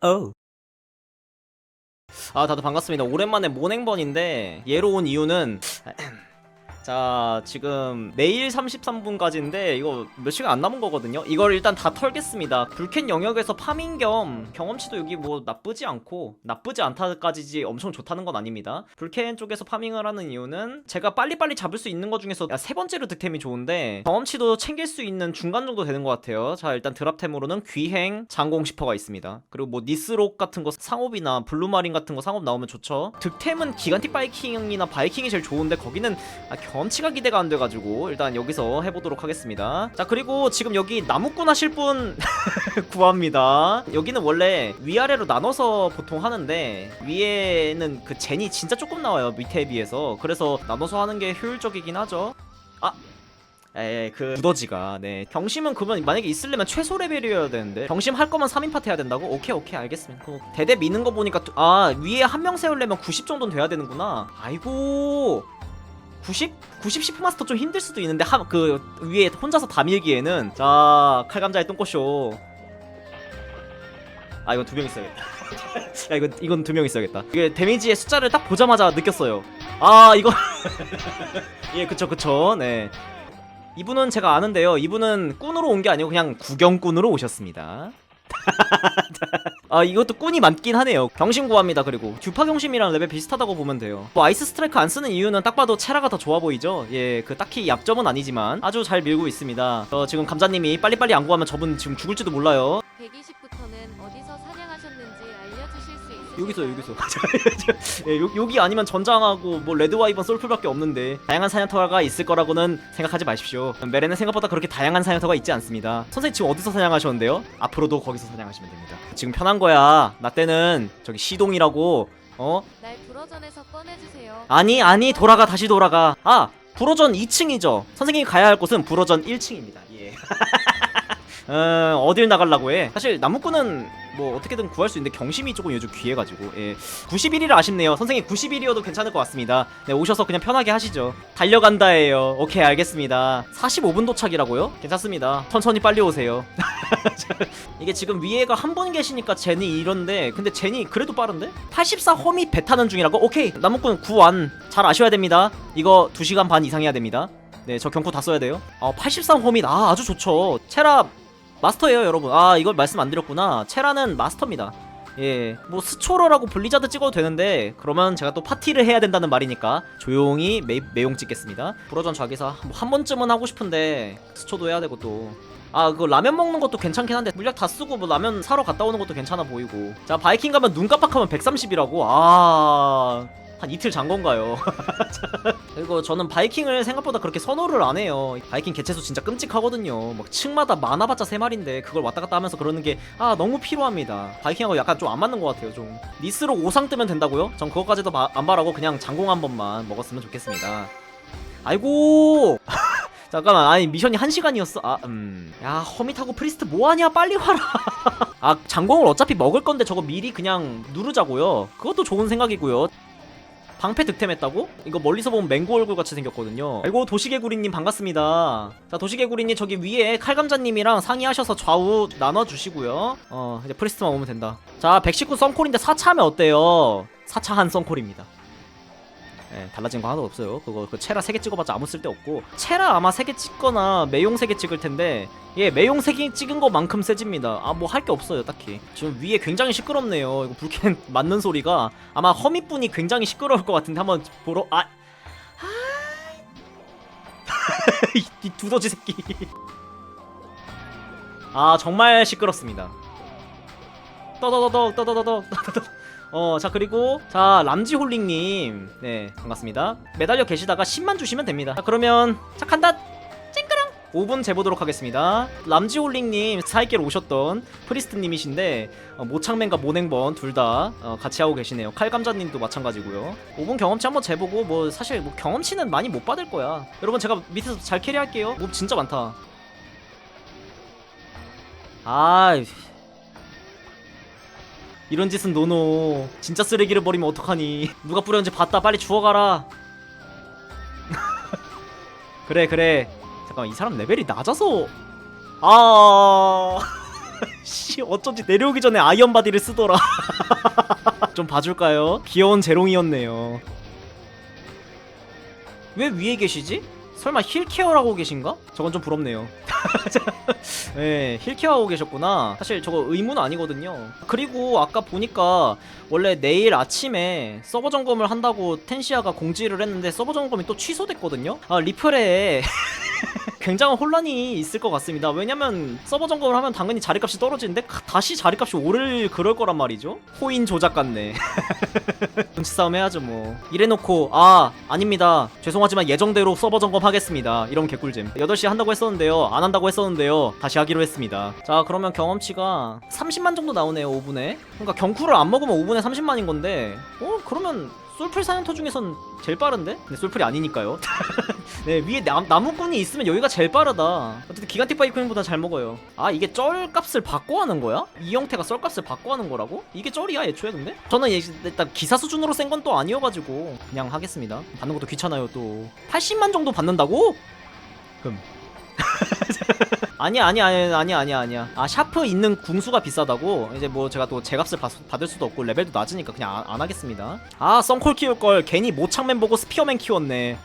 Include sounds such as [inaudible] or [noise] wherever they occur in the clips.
어. 아 다들 반갑습니다. 오랜만에 모냉번인데 얘로 온 이유는 [clears throat] 자 지금 내일 33분까지인데 이거 몇 시간 안 남은 거거든요. 이걸 일단 다 털겠습니다. 불캔 영역에서 파밍 겸 경험치도 여기 뭐 나쁘지 않고 나쁘지 않다까지지 엄청 좋다는 건 아닙니다. 불캔 쪽에서 파밍을 하는 이유는 제가 빨리빨리 잡을 수 있는 것 중에서 야, 세 번째로 득템이 좋은데 경험치도 챙길 수 있는 중간 정도 되는 것 같아요. 자 일단 드랍템으로는 귀행 장공 시퍼가 있습니다. 그리고 뭐 니스록 같은 거 상업이나 블루마린 같은 거 상업 나오면 좋죠. 득템은 기간틱 바이킹이나 바이킹이 제일 좋은데 거기는 아, 경 험치가 기대가 안 돼가지고 일단 여기서 해보도록 하겠습니다. 자 그리고 지금 여기 나무꾼 하실 분 [laughs] 구합니다. 여기는 원래 위아래로 나눠서 보통 하는데 위에는 그 젠이 진짜 조금 나와요 밑에 비해서 그래서 나눠서 하는 게 효율적이긴 하죠. 아 에, 그 두더지가 네 경심은 그러면 만약에 있으려면 최소 레벨이어야 되는데 경심 할 거면 3인 파트 해야 된다고? 오케이 오케이 알겠습니다 그 대대 미는 거 보니까 두- 아 위에 한 명 세우려면 90 정도는 돼야 되는구나 아이고 90? 90 10 마스터 좀 힘들 수도 있는데 한, 그 위에 혼자서 다 밀기에는 자 칼감자의 똥꼬쇼. 아 이건 두 명 있어야겠다. [laughs] 야 이건 이건 두 명 있어야겠다. 이게 데미지의 숫자를 딱 보자마자 느꼈어요. 아 이거. [laughs] 예 그쵸 그쵸. 네. 이분은 제가 아는데요. 이분은 꾼으로 온 게 아니고 그냥 구경꾼으로 오셨습니다 [laughs] 아 이것도 꾼이 많긴 하네요. 경심 구합니다 그리고. 듀파 경심이랑 레벨 비슷하다고 보면 돼요. 뭐 아이스 스트라이크 안 쓰는 이유는 딱 봐도 체라가 더 좋아 보이죠? 예 그 딱히 약점은 아니지만 아주 잘 밀고 있습니다. 저 지금 감자님이 빨리빨리 안 구하면 저분 지금 죽을지도 몰라요. 120 부터는 어디서 사냥하셨는지 알려주실 수 있으실까요? 여기서 여기서. [laughs] 예, 요, 여기 아니면 전장하고 뭐 레드와이번 솔플밖에 없는데 다양한 사냥터가 있을 거라고는 생각하지 마십시오. 메레는 생각보다 그렇게 다양한 사냥터가 있지 않습니다. 선생님 지금 어디서 사냥하셨는데요? 앞으로도 거기서 사냥하시면 됩니다. 지금 편한 거야. 나 때는 저기 시동이라고 어? 날 불어전에서 꺼내주세요. 아니 아니 돌아가 다시 돌아가. 아 불어전 2층이죠. 선생님이 가야 할 곳은 불어전 1층입니다. 예 [laughs] 어, 어딜 나가려고 해? 사실 나무꾼은 뭐 어떻게든 구할 수 있는데 경심이 조금 요즘 귀해가지고. 예. 91이라 아쉽네요. 선생님 91이어도 괜찮을 것 같습니다. 네 오셔서 그냥 편하게 하시죠. 달려간다예요. 오케이 알겠습니다. 45분 도착이라고요? 괜찮습니다. 천천히 빨리 오세요. [laughs] 이게 지금 위에가 한 분 계시니까 제니 이런데 근데 제니 그래도 빠른데? 84 험이 배 타는 중이라고? 오케이 나무꾼 구완. 잘 아셔야 됩니다. 이거 2시간 반 이상 해야 됩니다. 네 저 경포 다 써야 돼요. 어, 83 험이 아 아주 좋죠. 체라 마스터예요 여러분 아 이걸 말씀 안 드렸구나 체라는 마스터입니다 예뭐 스초러라고 블리자드 찍어도 되는데 그러면 제가 또 파티를 해야 된다는 말이니까 조용히 매, 매용 찍겠습니다 불어전 좌기사 뭐 한 번쯤은 하고 싶은데 스초도 해야 되고 또 아, 그 라면 먹는 것도 괜찮긴 한데 물약 다 쓰고 뭐 라면 사러 갔다 오는 것도 괜찮아 보이고. 자, 바이킹 가면 눈 깜빡하면 130이라고. 아. 한 이틀 잔 건가요? [laughs] 그리고 저는 바이킹을 생각보다 그렇게 선호를 안 해요. 바이킹 개체수 진짜 끔찍하거든요. 막 층마다 많아봤자 세 마리인데 그걸 왔다 갔다 하면서 그러는 게 아 너무 필요합니다. 바이킹하고 약간 좀 안 맞는 것 같아요. 좀 니스로 5상 뜨면 된다고요? 전 그것까지도 바- 안 바라고 그냥 장공 한 번만 먹었으면 좋겠습니다. 아이고 [laughs] 잠깐만 아니 미션이 한시간이었어 아, 음. 야, 허밋하고 프리스트 뭐하냐? 빨리 와라. [laughs] 아, 장공을 어차피 먹을 건데 저거 미리 그냥 누르자고요. 그것도 좋은 생각이고요. 방패 득템했다고? 이거 멀리서 보면 맹고 얼굴 같이 생겼거든요. 아이고 도시개구리님 반갑습니다. 자 도시개구리님 저기 위에 칼감자님이랑 상의하셔서 좌우 나눠주시고요. 어 이제 프리스트만 오면 된다. 자119 썬콜인데 4차하면 어때요? 4차 한 썬콜입니다. 예, 달라진 거 하나도 없어요. 그거 그 체라 3개 찍어봤자 아무 쓸데 없고 체라 아마 3개 찍거나 매용 3개 찍을 텐데 예 매용 3개 찍은 것만큼 세집니다. 아 뭐 할 게 없어요 딱히. 지금 위에 굉장히 시끄럽네요. 이거 불캔 [laughs] 맞는 소리가 아마 허미분이 굉장히 시끄러울 것 같은데 한번 보러 아 이, [laughs] 이 두더지 새끼. 아 정말 시끄럽습니다. 떠더더덕 떠더더덕 떠더더덕 어, 자, 그리고, 자, 람지홀링님. 네, 반갑습니다. 매달려 계시다가 10만 주시면 됩니다. 자, 그러면, 자, 간다! 찡그랑! 5분 재보도록 하겠습니다. 람지홀링님, 사이께로 오셨던 프리스트님이신데, 어, 모창맨과 모냉번 둘 다 어, 같이 하고 계시네요. 칼감자님도 마찬가지고요. 5분 경험치 한번 재보고, 뭐, 사실, 뭐, 경험치는 많이 못 받을 거야. 여러분, 제가 밑에서 잘 캐리할게요. 몹 진짜 많다. 아이. 이런 짓은 노노. 진짜 쓰레기를 버리면 어떡하니? 누가 뿌렸는지 봤다. 빨리 주워가라. [laughs] 그래 그래. 잠깐만 이 사람 레벨이 낮아서. 아. [laughs] 씨 어쩐지 내려오기 전에 아이언 바디를 쓰더라. [laughs] 좀 봐줄까요? 귀여운 재롱이었네요. 왜 위에 계시지? 설마 힐케어라고 계신가? 저건 좀 부럽네요 [laughs] 네, 힐케어하고 계셨구나. 사실 저거 의문 아니거든요. 그리고 아까 보니까 원래 내일 아침에 서버 점검을 한다고 텐시아가 공지를 했는데 서버 점검이 또 취소됐거든요. 아, 리플에 [laughs] 굉장한 혼란이 있을 것 같습니다. 왜냐면 서버 점검을 하면 당연히 자리값이 떨어지는데 가- 다시 자리값이 오를 그럴 거란 말이죠. 코인 조작 같네. [laughs] 눈치 싸움 해야죠 뭐. 이래놓고 아 아닙니다. 죄송하지만 예정대로 서버 점검하겠습니다. 이런 개꿀잼. 8시에 한다고 했었는데요. 안 한다고 했었는데요. 다시 하기로 했습니다. 자 그러면 경험치가 30만 정도 나오네요 5분에. 그러니까 경쿠를 안 먹으면 5분에 30만인 건데 어 그러면 솔플 사냥터 중에선 제일 빠른데? 근데 솔플이 아니니까요. [laughs] 네 위에 나, 나무꾼이 있으면 여기가 제일 빠르다. 어쨌든 기간틱 바이크님보다 잘 먹어요. 아 이게 쩔 값을 바꿔 하는 거야? 이 형태가 썰 값을 바꿔 하는 거라고? 이게 쩔이야 애초에 근데? 저는 이- 일단 기사 수준으로 센 건 또 아니어가지고 그냥 하겠습니다. 받는 것도 귀찮아요 또. 80만 정도 받는다고? 금. [laughs] 아니야 아니야 아니야 아니야 아니야 아니야. 아 샤프 있는 궁수가 비싸다고? 이제 뭐 제가 또 제값을 받, 받을 수도 없고 레벨도 낮으니까 그냥 안, 안 하겠습니다. 아 썬콜 키울 걸 괜히 모창맨 보고 스피어맨 키웠네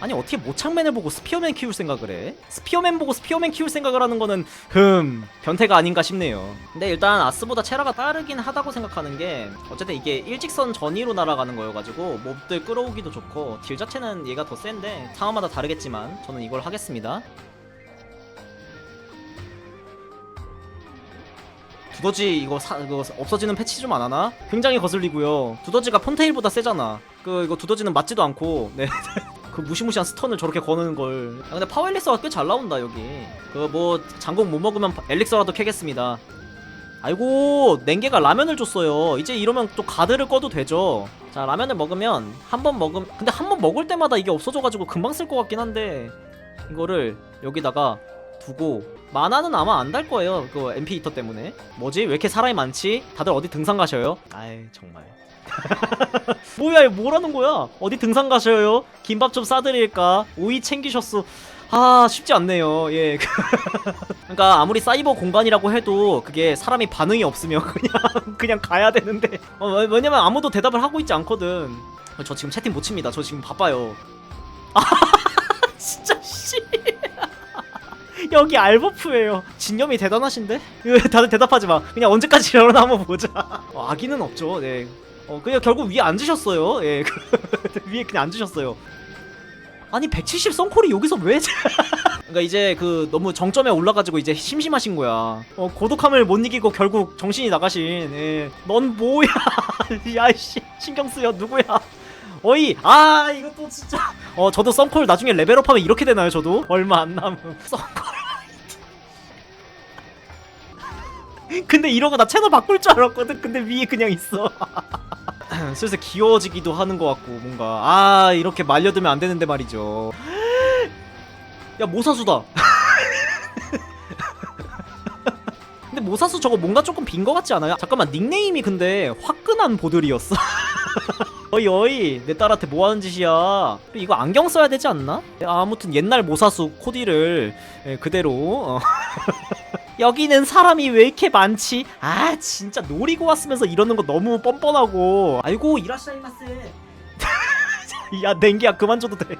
아니 어떻게 모창맨을 보고 스피어맨 키울 생각을 해? 스피어맨 보고 스피어맨 키울 생각을 하는 거는 흠 변태가 아닌가 싶네요 근데 일단 아스보다 체라가 빠르긴 하다고 생각하는 게 어쨌든 이게 일직선 전위로 날아가는 거여가지고 몹들 끌어오기도 좋고 딜 자체는 얘가 더 센데 상황마다 다르겠지만 저는 이걸 하겠습니다 두더지 이거 사, 이거 없어지는 패치 좀 안 하나? 굉장히 거슬리고요. 두더지가 폰테일보다 세잖아. 그 이거 두더지는 맞지도 않고 네. [laughs] 그 무시무시한 스턴을 저렇게 거는 걸. 아 근데 파워 엘릭서가 꽤 잘 나온다 여기. 그 뭐 장공 못 먹으면 파- 엘릭서라도 캐겠습니다. 아이고 냉개가 라면을 줬어요. 이제 이러면 또 가드를 꺼도 되죠. 자 라면을 먹으면 한 번 먹음 근데 한 번 먹을 때마다 이게 없어져가지고 금방 쓸 것 같긴 한데 이거를 여기다가 두고 만화는 아마 안 달 거예요. 그 MP 히터 때문에. 뭐지? 왜 이렇게 사람이 많지? 다들 어디 등산 가셔요? 아이 정말. [laughs] 뭐야 이거 뭐라는 거야? 어디 등산 가셔요? 김밥 좀 싸드릴까? 오이 챙기셨어. 아 쉽지 않네요. 예. [laughs] 그러니까 아무리 사이버 공간이라고 해도 그게 사람이 반응이 없으면 [laughs] 그냥 그냥 가야 되는데. 어, 왜- 왜냐면 아무도 대답을 하고 있지 않거든. 어, 저 지금 채팅 못 칩니다. 저 지금 바빠요. 아 진짜 씨. 여기 알버프예요. 진념이 대단하신데? 왜 다들 대답하지 마. 그냥 언제까지 이러나 한번 보자. 어, 아기는 없죠. 네. 어 그냥 결국 위에 앉으셨어요. 예. [laughs] 위에 그냥 앉으셨어요. 아니 170 썬콜이 여기서 왜? [laughs] 그러니까 이제 그 너무 정점에 올라가지고 이제 심심하신 거야. 어 고독함을 못 이기고 결국 정신이 나가신. 예. 넌 뭐야? [laughs] 야이씨 신경 쓰여 누구야? 어이 아 이것도 진짜 어 저도 썬콜 나중에 레벨업하면 이렇게 되나요 저도 얼마 안 남은 썬콜 근데 이러고 나 채널 바꿀 줄 알았거든 근데 위에 그냥 있어 [clears throat] 슬슬 귀여워지기도 하는 것 같고 뭔가 아 이렇게 말려두면 안 되는데 말이죠 [gasps] 야 모사수다 [laughs] 근데 모사수 저거 뭔가 조금 빈거 같지 않아요? 잠깐만 닉네임이 근데 화끈한 보들이었어 [laughs] 어이 어이 내 딸한테 뭐하는 짓이야 이거 안경 써야 되지 않나? 아, 아무튼 옛날 모사수 코디를 예, 그대로 어. [laughs] 여기는 사람이 왜 이렇게 많지? 아 진짜 노리고 왔으면서 이러는 거 너무 뻔뻔하고 아이고 이라시아이마스 [laughs] 야 냉개야 그만 줘도 돼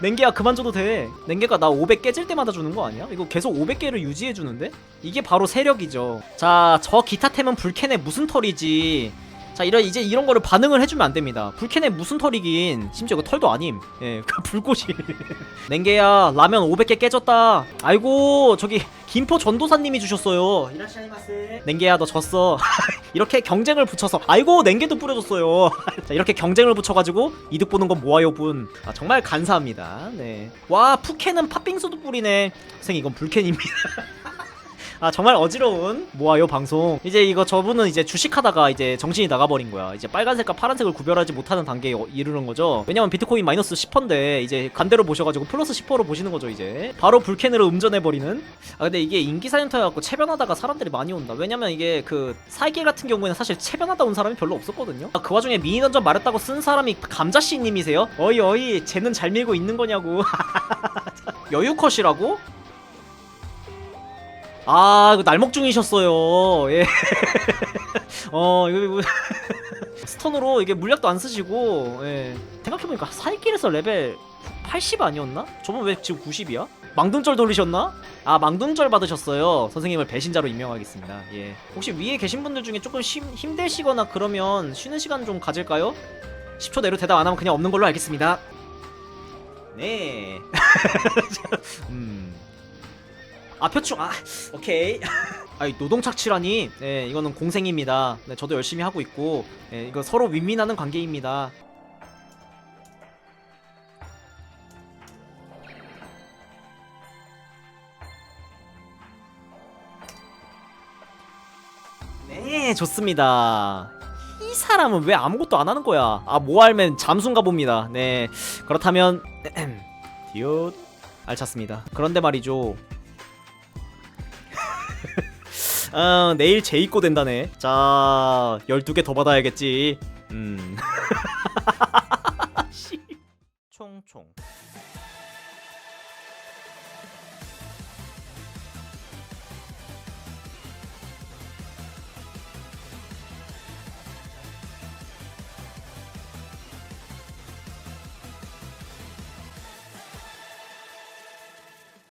냉개야 그만 줘도 돼 냉개가 나 500 깨질 때마다 주는 거 아니야? 이거 계속 500개를 유지해 주는데? 이게 바로 세력이죠 자 저 기타템은 불캔의 무슨 털이지 자 이런 이제 이런 거를 반응을 해주면 안 됩니다. 불캔의 무슨 털이긴 심지어 그 털도 아님. 예, [laughs] 그 불꽃이. [laughs] 냉개야 라면 500개 깨졌다. 아이고 저기 김포 전도사님이 주셨어요. 냉개야 너 졌어. [laughs] 이렇게 경쟁을 붙여서 아이고 냉개도 뿌려줬어요. 자 이렇게 경쟁을 붙여가지고 이득 보는 건 모아요 분. 아 정말 감사합니다. 네. 와 푸캔은 팥빙수도 뿌리네. 선생 이건 불캔입니다. 아 정말 어지러운 모아요 방송. 이제 이거 저분은 이제 주식하다가 이제 정신이 나가버린 거야. 이제 빨간색과 파란색을 구별하지 못하는 단계에 어- 이르는 거죠. 왜냐면 비트코인 마이너스 10%인데 이제 간대로 보셔가지고 플러스 10%로 보시는 거죠 이제. 바로 불캔으로 음전해버리는. 아 근데 이게 인기 사연터여갖고 체변하다가 사람들이 많이 온다. 왜냐면 이게 그 사이길 같은 경우에는 사실 체변하다 온 사람이 별로 없었거든요. 아, 그 와중에 미니 던전 말했다고 쓴 사람이 감자씨님이세요? 어이 어이 쟤는 잘 밀고 있는 거냐고. [laughs] 여유컷이라고? 아 이거 날먹 중이셨어요 예. [laughs] 어 이거 이거 [laughs] 스턴으로 이게 물약도 안 쓰시고 예. 생각해보니까 사이길에서 레벨 80 아니었나? 저번 왜 지금 90이야? 망둥절 돌리셨나? 아 망둥절 받으셨어요 선생님을 배신자로 임명하겠습니다 예 혹시 위에 계신 분들 중에 조금 힘, 힘드시거나 그러면 쉬는 시간 좀 가질까요? 10초 내로 대답 안 하면 그냥 없는 걸로 알겠습니다 네 [laughs] 음. 아 표충 아 오케이. [laughs] 아이 노동착취라니. 네 이거는 공생입니다. 네 저도 열심히 하고 있고 네, 이거 서로 윈윈하는 관계입니다. 네 좋습니다. 이 사람은 왜 아무것도 안 하는 거야? 아 모알맨 잠수인가 봅니다. 네 그렇다면 [clears throat] 디옷 알찼습니다. 그런데 말이죠 아, 내일 재입고 된다네. 자, 12개 더 받아야겠지. 음. [laughs] 씨. 총총.